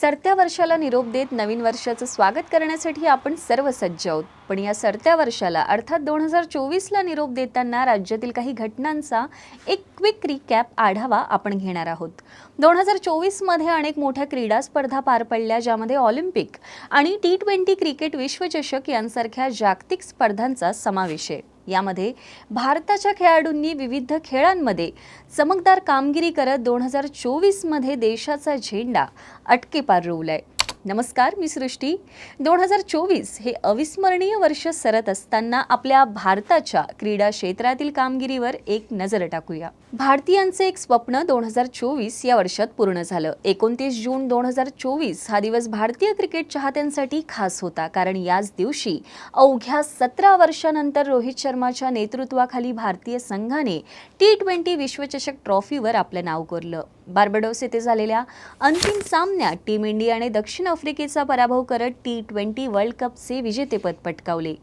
सरत्या वर्षाला निरोप देत नवीन वर्षाचं स्वागत करण्यासाठी आपण सर्व सज्ज आहोत. पण या सरत्या वर्षाला अर्थात दोन हजार चोवीसला निरोप देताना राज्यातील काही घटनांचा एक क्विक रिकॅप आढावा आपण घेणार आहोत. दोन हजार चोवीसमध्ये अनेक मोठ्या क्रीडा स्पर्धा पार पडल्या ज्यामध्ये ऑलिम्पिक आणि टी ट्वेंटी क्रिकेट विश्वचषक यांसारख्या जागतिक स्पर्धांचा समावेश आहे. यामध्ये भारताच्या खेळाडूंनी विविध खेळांमध्ये चमकदार कामगिरी करत दोन हजार चोवीसमध्ये देशाचा झेंडा अटकेपार रोवलाय. नमस्कार मी सृष्टी. दोन हजार चोवीस हे अविस्मरणीय वर्ष सरत असताना आपल्या भारताच्या क्रीडा क्षेत्रातील कामगिरीवर एक नजर टाकूया. भारतीयांचे एक स्वप्न दोन हजार चोवीस या वर्षात पूर्ण झालं. एकोणतीस जून दोन हजार चोवीस हा दिवस भारतीय क्रिकेट चाहत्यांसाठी खास होता. कारण याच दिवशी अवघ्या सतरा वर्षानंतर रोहित शर्माच्या नेतृत्वाखाली भारतीय संघाने टी ट्वेंटी विश्वचषक ट्रॉफीवर आपलं नाव कोरलं. बार्बडोस येथे झालेल्या अंतिम सामन्यात टीम इंडियाने दक्षिण आफ्रिकेचा पराभव करत टी ट्वेंटी वर्ल्ड कपचे विजेतेपद पटकावले.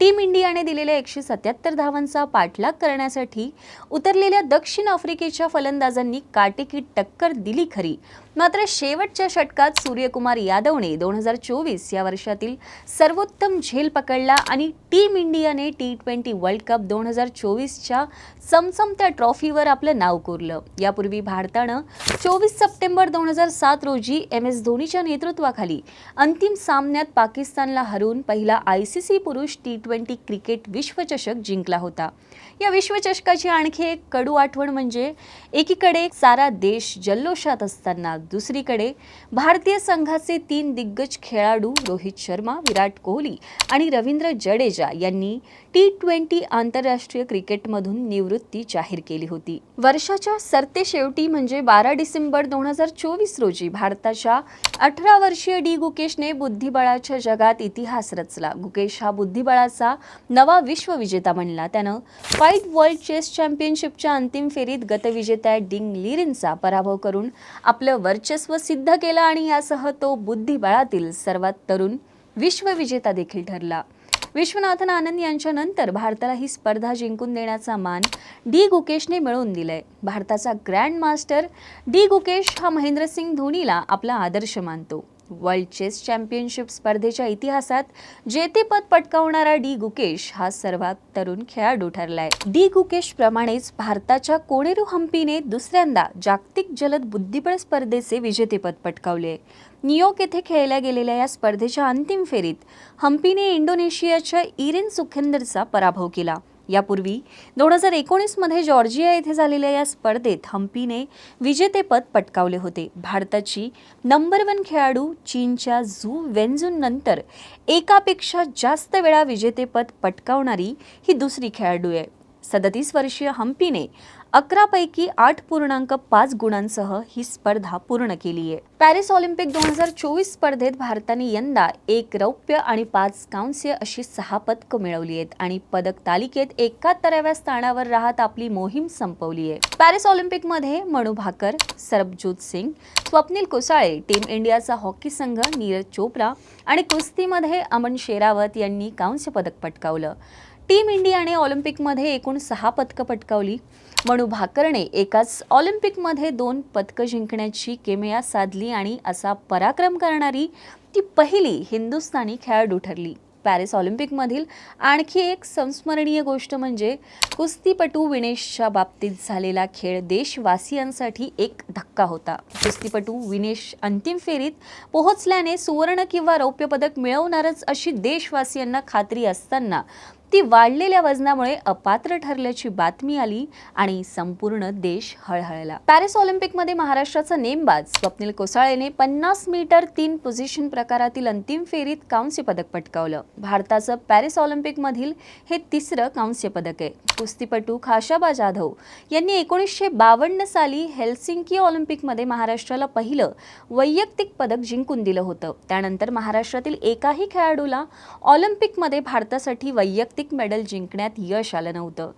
टीम इंडियाने दिलेल्या एकशे सत्याहत्तर धावांचा पाठलाग करण्यासाठी उतरलेल्या दक्षिण आफ्रिकेच्या फलंदाजांनी काटेकी टक्कर दिली खरी. मात्र शेवटच्या षटकात सूर्यकुमार यादवने दोन हजार चोवीस या वर्षातील सर्वोत्तम झेल पकडला आणि टीम इंडियाने टी ट्वेंटी वर्ल्ड कप दोन हजार चोवीसच्या चमचमत्या ट्रॉफीवर आपलं नाव कोरलं. यापूर्वी भारतानं चोवीस सप्टेंबर दोन हजार सात रोजी एम एस धोनीच्या नेतृत्वाखाली अंतिम सामन्यात पाकिस्तानला हरवून पहिला आय सी सी पुरुष टी ट्वेंटी क्रिकेट विश्वचषक जिंकला होता. या विश्वचषकाची आणखी एक कडू आठवण म्हणजे एकीकडे सारा देश जल्लोषात असताना दुसरीकडे भारतीय संघाचे तीन दिग्गज खेळाडू रोहित शर्मा विराट कोहली आणि रवींद्र जडेजा यांनी टी ट्वेंटी आंतरराष्ट्रीय क्रिकेटमधून निवृत्ती जाहीर केली होती. वर्षाच्या सरते शेवटी म्हणजे बारा डिसेंबर दोन हजार चोवीस रोजी भारताच्या अठरा वर्षीय डी गुकेशने बुद्धिबळाच्या जगात इतिहास रचला. गुकेश हा बुद्धिबळाचा नवा विश्वविजेता बनला. त्यानं फाईट वर्ल्ड चेस चॅम्पियनशिपच्या अंतिम फेरीत गतविजेत्या डिंग लिरिनचा पराभव करून आपलं वर्चस्व सिद्ध केलं आणि यासह तो बुद्धिबळातील सर्वात तरुण विश्वविजेता देखील ठरला. विश्वनाथन आनंद यांच्या नंतर भारताला ही स्पर्धा जिंकून देण्याचा मान डी गुकेशने मिळवून दिलाय. भारताचा ग्रँड मास्टर डी गुकेश हा महेंद्रसिंग धोनीला आपला आदर्श मानतो. वर्ल्ड चेस चॅम्पियनशिप स्पर्धेच्या इतिहासात जेतेपद पटकावणारा डी गुकेश हा सर्वात तरुण खेळाडू ठरलाय. डी गुकेश प्रमाणेच भारताच्या कोणेरू हम्पीने दुसऱ्यांदा जागतिक जलद बुद्धिबळ स्पर्धेचे विजेतेपद पटकावले. न्यूयॉर्क येथे खेळल्या गेलेल्या या स्पर्धेच्या अंतिम फेरीत हम्पीने इंडोनेशियाच्या इरेन सुखेंदरचा पराभव केला. यापूर्वी दोन हजार एकोणीसमध्ये जॉर्जिया येथे झालेल्या या स्पर्धेत हम्पीने विजेतेपद पटकावले होते. भारताची नंबर वन खेळाडू चीनच्या झू वेन्झून नंतर एकापेक्षा जास्त वेळा विजेतेपद पटकावणारी ही दुसरी खेळाडू आहे. सदतीस वर्षीय हम्पीने अकरापैकी आठ पूर्णांक पाच गुणांसह ही स्पर्धा पूर्ण केली आहे. पॅरिस ऑलिम्पिक दोन हजार चोवीस स्पर्धेत भारताने यंदा एक रौप्य आणि पाच कांस्य अशी सहा पदकं मिळवली आहेत आणि पदक तालिकेत एकाहत्तराव्या स्थानावर राहत आपली मोहीम संपवली आहे. पॅरिस ऑलिम्पिकमध्ये मनु भाकर सरबजोत सिंग स्वप्नील कोसाळे टीम इंडियाचा हॉकी संघ नीरज चोप्रा आणि कुस्तीमध्ये अमन शेरावत यांनी कांस्य पदक पटकावलं. टीम इंडियाने ऑलिम्पिकमध्ये एकूण सहा पदकं पटकावली. मनु भाकरने एकाच ऑलिम्पिकमध्ये दोन पदकं जिंकण्याची केमया साधली आणि असा पराक्रम करणारी ती पहिली हिंदुस्थानी खेळाडू ठरली. पॅरिस ऑलिम्पिकमधील आणखी एक संस्मरणीय गोष्ट म्हणजे कुस्तीपटू विनेशच्या बाबतीत झालेला खेळ देशवासियांसाठी एक धक्का होता. कुस्तीपटू विनेश अंतिम फेरीत पोहोचल्याने सुवर्ण किंवा रौप्य पदक मिळवणारच अशी देशवासियांना खात्री असताना ती वाढलेल्या वजनामुळे अपात्र ठरल्याची बातमी आली आणि संपूर्ण देश हळहळला. पॅरिस ऑलिम्पिकमध्ये महाराष्ट्राचा नेमबाज स्वप्नील कोसाळेने पन्नास मीटर तीन पोझिशन प्रकारातील अंतिम फेरीत कांस्य पदक पटकावलं. भारताचं पॅरिस ऑलिम्पिकमधील हे तिसरं कांस्य पदक आहे. कुस्तीपटू खाशाबा जाधव यांनी एकोणीसशे बावन्न साली हेल्सिंकी ऑलिम्पिकमध्ये महाराष्ट्राला पहिलं वैयक्तिक पदक जिंकून दिलं होतं. त्यानंतर महाराष्ट्रातील एकाही खेळाडूला ऑलिम्पिकमध्ये भारतासाठी वैयक्तिक मेडल जिंकण्यात यश आलं नव्हतं.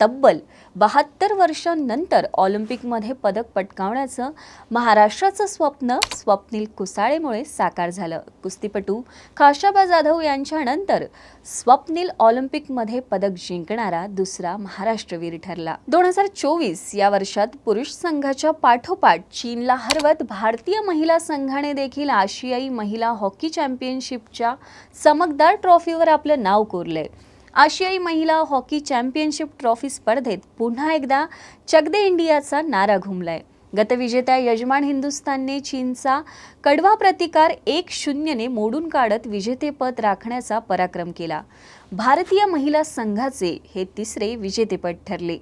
तब्बल बहात्तर वर्षांनंतर ऑलिम्पिकमध्ये पदक पटकावण्याचं महाराष्ट्राचं स्वप्न स्वप्नील कुसाळेमुळे साकार झालं. कुस्तीपटू खाशाबा जाधव यांच्यानंतर स्वप्नील ऑलिम्पिकमध्ये पदक जिंकणारा दुसरा महाराष्ट्रवीर ठरला. दोन हजार चोवीस या वर्षात पुरुष संघाच्या पाठोपाठ चीनला हरवत भारतीय महिला संघाने देखील आशियाई महिला हॉकी चॅम्पियनशिपच्या चमकदार ट्रॉफीवर आपलं नाव कोरलंय. आशियाई महिला हॉकी चॅम्पियनशिप ट्रॉफी स्पर्धेत पुन्हा एकदा चकदे इंडियाचा नारा घुमलाय. गतविजेत्या यजमान हिंदुस्थानने चीनचा कडवा प्रतिकार एक शून्यने मोडून काढत विजेतेपद राखण्याचा पराक्रम केला. भारतीय महिला संघाचे हे तिसरे विजेतेपद ठरले.